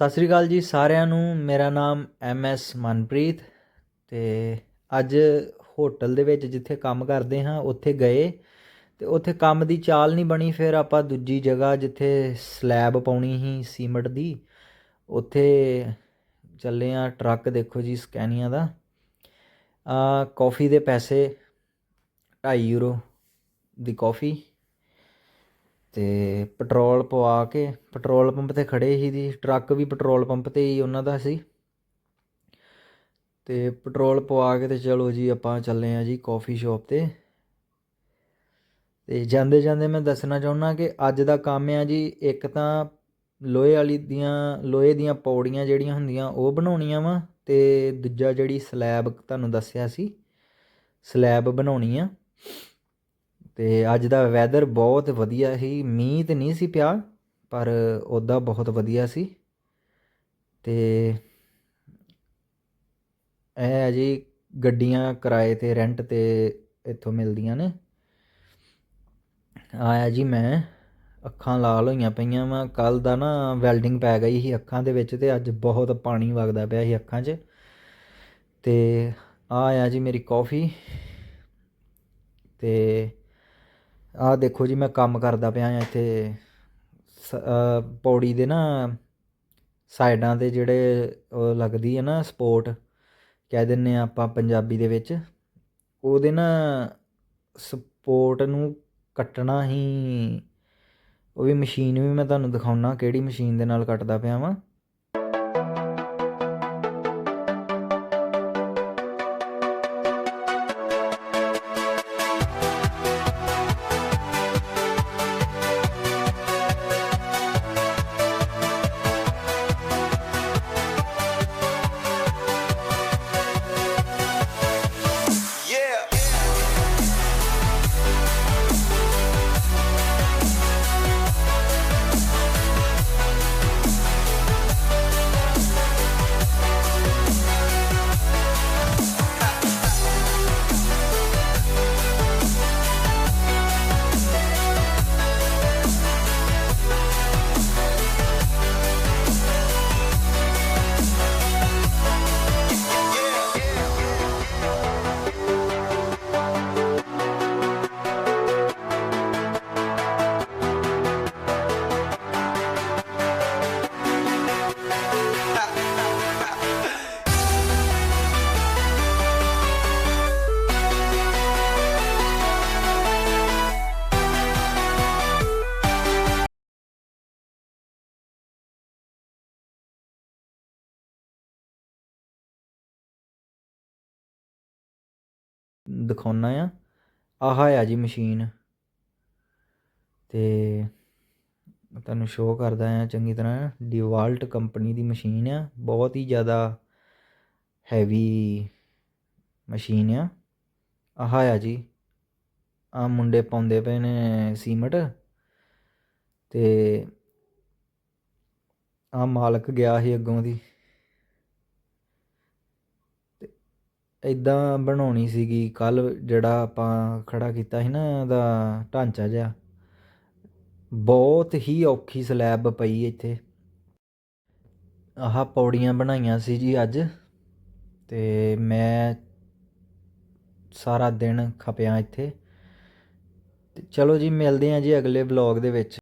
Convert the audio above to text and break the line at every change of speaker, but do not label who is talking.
ਸਤਿ ਸ੍ਰੀ ਅਕਾਲ ਜੀ ਸਾਰਿਆਂ ਨੂੰ। ਮੇਰਾ ਨਾਮ ਐਮ ਐਸ ਮਨਪ੍ਰੀਤ ਤੇ ਅੱਜ ਹੋਟਲ ਦੇ ਵਿੱਚ ਜਿੱਥੇ ਕੰਮ ਕਰਦੇ ਹਾਂ, ਉੱਥੇ ਗਏ ਤੇ ਉੱਥੇ ਕੰਮ ਦੀ ਚਾਲ ਨਹੀਂ ਬਣੀ, ਫਿਰ ਆਪਾਂ ਦੂਜੀ ਜਗ੍ਹਾ ਜਿੱਥੇ ਸਲੈਬ ਪਾਉਣੀ ਸੀ ਸੀਮਟ ਦੀ, ਉੱਥੇ ਚੱਲੇ ਆ ਟਰੱਕ ਦੇਖੋ ਜੀ ਸਕੈਨੀਆਂ ਦਾ। ਆ ਕਾਫੀ ਦੇ ਪੈਸੇ 2.5 ਯੂਰੋ ਦੀ ਕਾਫੀ। ਤੇ ਪੈਟਰੋਲ ਪਵਾ ਕੇ ਪੈਟਰੋਲ ਪੰਪ ਤੇ ਖੜੇ ਹੀ ਦੀ ਟਰੱਕ ਵੀ ਪੈਟਰੋਲ ਪੰਪ ਤੇ ਹੀ ਉਹਨਾਂ ਦਾ ਸੀ। ਤੇ ਪੈਟਰੋਲ ਪਵਾ ਕੇ ਤੇ ਚਲੋ ਜੀ ਆਪਾਂ ਚੱਲੇ ਆ ਜੀ ਕਾਫੀ ਸ਼ਾਪ ਤੇ। ਤੇ ਜਾਂਦੇ ਜਾਂਦੇ ਮੈਂ ਦੱਸਣਾ ਚਾਹੁੰਦਾ ਕਿ ਅੱਜ ਦਾ ਕੰਮ ਆ ਜੀ, ਇੱਕ ਤਾਂ ਲੋਹੇ ਵਾਲੀ ਦੀਆਂ, ਲੋਹੇ ਦੀਆਂ ਪੌੜੀਆਂ ਜਿਹੜੀਆਂ ਹੁੰਦੀਆਂ ਉਹ ਬਣਾਉਣੀਆਂ ਵਾ ਤੇ ਦੂਜਾ ਜਿਹੜੀ ਸਲੈਬ ਤੁਹਾਨੂੰ ਦੱਸਿਆ ਸੀ ਸਲੈਬ ਬਣਾਉਣੀ ਆ। ਤੇ ਅੱਜ ਦਾ ਵੈਦਰ ਬਹੁਤ ਵਧੀਆ ਸੀ। ਮੀਂਹ ਤੇ ਨਹੀਂ ਸੀ ਪਿਆ, ਪਰ ਉਹਦਾ ਬਹੁਤ ਵਧੀਆ ਸੀ। ਤੇ ਇਹ ਹੈ ਜੀ, ਗੱਡੀਆਂ ਕਿਰਾਏ ਤੇ ਰੈਂਟ ਤੇ ਇੱਥੋਂ ਮਿਲਦੀਆਂ ਨੇ। ਆਇਆ ਜੀ ਮੈਂ, ਅੱਖਾਂ ਲਾਲ ਹੋਈਆਂ ਪਈਆਂ ਵਾ। ਕੱਲ ਦਾ ਨਾ ਵੈਲਡਿੰਗ ਪੈ ਗਈ ਸੀ ਅੱਖਾਂ ਦੇ ਵਿੱਚ ਤੇ ਅੱਜ ਬਹੁਤ ਪਾਣੀ ਵਗਦਾ ਪਿਆ ਸੀ ਅੱਖਾਂ 'ਚ। ਤੇ ਆ ਆ ਜੀ ਮੇਰੀ ਕਾਫੀ ਤੇ ਆਹ ਦੇਖੋ ਜੀ, ਮੈਂ ਕੰਮ ਕਰਦਾ ਪਿਆ ਹਾਂ ਇੱਥੇ, ਸ- ਪੌੜੀ ਦੇ ਨਾ ਸਾਈਡਾਂ ਤੇ ਜਿਹੜੇ ਲੱਗਦੀ ਹੈ ਨਾ ਸਪੋਰਟ, ਕਹਿ ਦਿੰਨੇ ਆ ਆਪਾਂ ਪੰਜਾਬੀ ਦੇ ਵਿੱਚ, ਉਹਦੇ ਨਾ ਸਪੋਰਟ ਨੂੰ ਕੱਟਣਾ ਹੀ, ਉਹ ਵੀ ਮਸ਼ੀਨ ਵੀ ਮੈਂ ਤੁਹਾਨੂੰ ਦਿਖਾਉਣਾ ਕਿਹੜੀ ਮਸ਼ੀਨ ਦੇ ਨਾਲ ਕੱਟਦਾ ਪਿਆ ਵਾਂ। ਦਿਖਾਉਣਾ ਆ। ਆਹ ਆ ਜੀ ਮਸ਼ੀਨ। ਤੇ ਤੁਹਾਨੂੰ ਸ਼ੋਅ ਕਰਦਾ ਆ ਚੰਗੀ ਤਰ੍ਹਾਂ। ਡਿਵਾਲਟ ਕੰਪਨੀ ਦੀ ਮਸ਼ੀਨ ਆ। ਬਹੁਤ ਹੀ ਜ਼ਿਆਦਾ ਹੈਵੀ ਮਸ਼ੀਨ ਆ। ਆਹ ਆ ਜੀ। ਆ ਮੁੰਡੇ ਪਾਉਂਦੇ ਪਏ ਨੇ ਸੀਮਟ। ਤੇ ਆ ਮਾਲਕ ਗਿਆ ਸੀ ਅੱਗੋਂ ਦੀ। ਇੱਦਾਂ ਬਣਾਉਣੀ ਸੀਗੀ, ਕੱਲ੍ਹ ਜਿਹੜਾ ਆਪਾਂ ਖੜ੍ਹਾ ਕੀਤਾ ਸੀ ਨਾ ਉਹਦਾ ਢਾਂਚਾ ਜਿਹਾ। ਬਹੁਤ ਹੀ ਔਖੀ ਸਲੈਬ ਪਈ ਇੱਥੇ। ਆਹ ਪੌੜੀਆਂ ਬਣਾਈਆਂ ਸੀ ਜੀ ਅੱਜ ਤੇ ਮੈਂ ਸਾਰਾ ਦਿਨ ਖਪਿਆ ਇੱਥੇ। ਤੇ ਚਲੋ ਜੀ, ਮਿਲਦੇ ਹਾਂ ਜੀ ਅਗਲੇ ਵਲੌਗ ਦੇ ਵਿੱਚ।